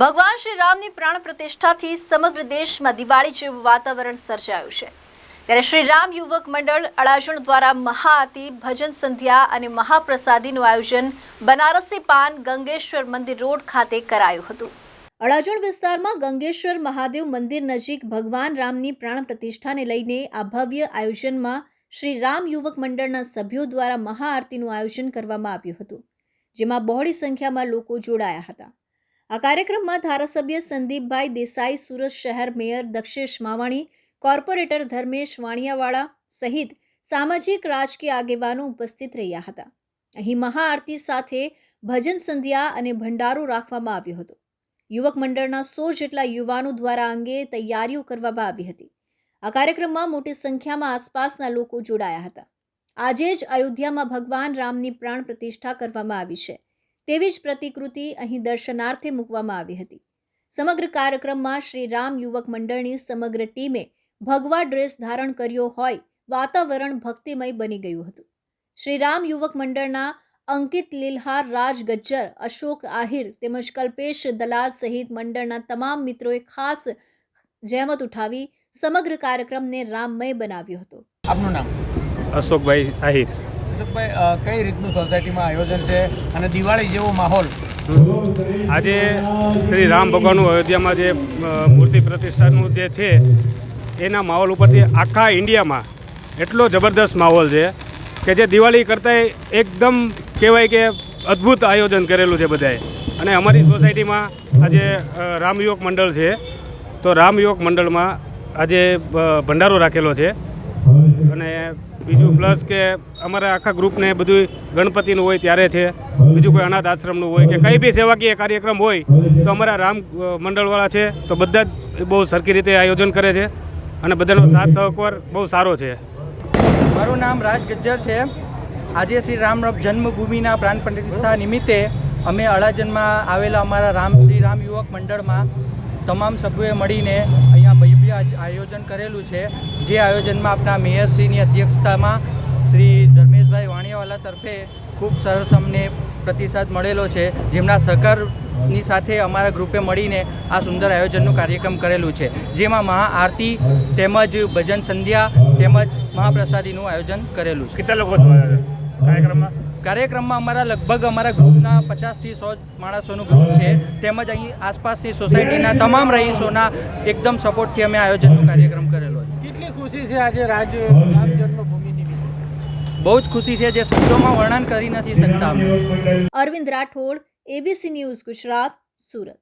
ભગવાન શ્રી રામની પ્રાણ પ્રતિષ્ઠાથી સમગ્ર દેશમાં દિવાળી જેવું વાતાવરણ સર્જાયું છે. ત્યારે શ્રી રામ યુવક મંડળ અડાજણ દ્વારા મહાઆરતી, ભજન સંધ્યા અને મહાપ્રસાદીનું આયોજન બનારસી પાન ગંગેશ્વર મંદિર રોડ ખાતે કરાયું હતું. અડાજણ વિસ્તારમાં ગંગેશ્વર મહાદેવ મંદિર નજીક ભગવાન રામની પ્રાણ પ્રતિષ્ઠાને લઈને આ ભવ્ય આયોજનમાં શ્રી રામ યુવક મંડળના સભ્યો દ્વારા મહાઆરતીનું આયોજન કરવામાં આવ્યું હતું, જેમાં બહોળી સંખ્યામાં લોકો જોડાયા હતા. આ કાર્યક્રમમાં ધારાસભ્ય સંદીપભાઈ દેસાઈ, સુરત શહેર મેયર દક્ષેશ માવાણી, કોર્પોરેટર ધર્મેશ વાણિયાવાળા સહિત સામાજિક રાજકીય આગેવાનો ઉપસ્થિત રહ્યા હતા. અહીં મહાઆરતી સાથે ભજન સંધ્યા અને ભંડારો રાખવામાં આવ્યો હતો. યુવક મંડળના સો જેટલા યુવાનો દ્વારા અંગે તૈયારીઓ કરવામાં આવી હતી. આ કાર્યક્રમમાં મોટી સંખ્યામાં આસપાસના લોકો જોડાયા હતા. આજે જ અયોધ્યામાં ભગવાન રામની પ્રાણ પ્રતિષ્ઠા કરવામાં આવી છે. તેવી જ પ્રતિકૃતિ અહીં દર્શનાર્થે મૂકવામાં આવી હતી. સમગ્ર કાર્યક્રમમાં શ્રી રામ યુવક મંડળની સમગ્ર ટીમે ભગવા ડ્રેસ ધારણ કર્યો હોય વાતાવરણ ભક્તિમય બની ગયું હતું. શ્રી રામ યુવક મંડળના અંકિત લીલહાર રાજ ગજ્જર અશોક આહિર તેમજ કલ્પેશ દલાલ સહિત મંડળના તમામ મિત્રોએ ખાસ જહેમત ઉઠાવી સમગ્ર કાર્યક્રમને રામમય બનાવ્યો હતો. આપનું નામ? અશોકભાઈ આહિર. અશોકભાઈ કઈ રીતનું સોસાયટીમાં આયોજન છે અને દિવાળી જેવો માહોલ? આજે શ્રી રામ ભગવાનનું અયોધ્યામાં જે મૂર્તિ પ્રતિષ્ઠાનું જે છે, એના માહોલ ઉપરથી આખા ઇન્ડિયામાં એટલો જબરદસ્ત માહોલ છે કે જે દિવાળી કરતાંય એકદમ કહેવાય કે અદ્ભુત આયોજન કરેલું છે બધાએ. અને અમારી સોસાયટીમાં આજે રામયોગ મંડળ છે. તો રામ યુવક મંડળમાં આજે ભંડારો રાખેલો છે. અને બીજું પ્લસ કે અમારા આખા ગ્રુપને બધું ગણપતિનું હોય ત્યારે છે. બીજું કોઈ અનાથ આશ્રમનું હોય કે કંઈ બી સેવાકીય કાર્યક્રમ હોય, તો અમારા રામ મંડળવાળા છે, તો બધા જ બહુ સરખી રીતે આયોજન કરે છે. અને બધાનો સાથ સહકાર બહુ સારો છે. મારું નામ રાજ ગજ્જર છે. આજે શ્રી રામ જન્મભૂમિના પ્રાણ પ્રતિષ્ઠા નિમિત્તે અમે અડાજનમાં આવેલા અમારા રામ શ્રી રામ યુવક મંડળમાં તમામ સભ્યોએ મળીને અહીંયા ભવ્ય આયોજન કરેલું છે. જે આયોજનમાં આપણા મેયરશ્રીની અધ્યક્ષતામાં શ્રી ધર્મેશભાઈ વાણિયાવાલા તરફે ખૂબ સરસ અમને પ્રતિસાદ મળેલો છે. જેમના સહકારની સાથે અમારા ગ્રુપે મળીને આ સુંદર આયોજનનું કાર્યક્રમ કરેલું છે. જેમાં મહાઆરતી તેમજ ભજન સંધ્યા તેમજ મહાપ્રસાદીનું આયોજન કરેલું છે. કેટલા લોકો કાર્યક્રમમાં? કાર્યક્રમમાં અમારા લગભગ અમારા ગ્રુપના પચાસથી સો માણસોનું ગ્રુપ છે. તેમજ અહીં આસપાસની સોસાયટીના તમામ રહીશોના એકદમ સપોર્ટથી અમે આયોજનનો કાર્યક્રમ કરેલો છે. કેટલી ખુશી છે આજે રાજ બહુ જ ખુશી છે જે શબ્દોમાં વર્ણન કરી નથી શકતા અરવિંદ રાઠોડ એબીસી ન્યૂઝ ગુજરાત સુરત.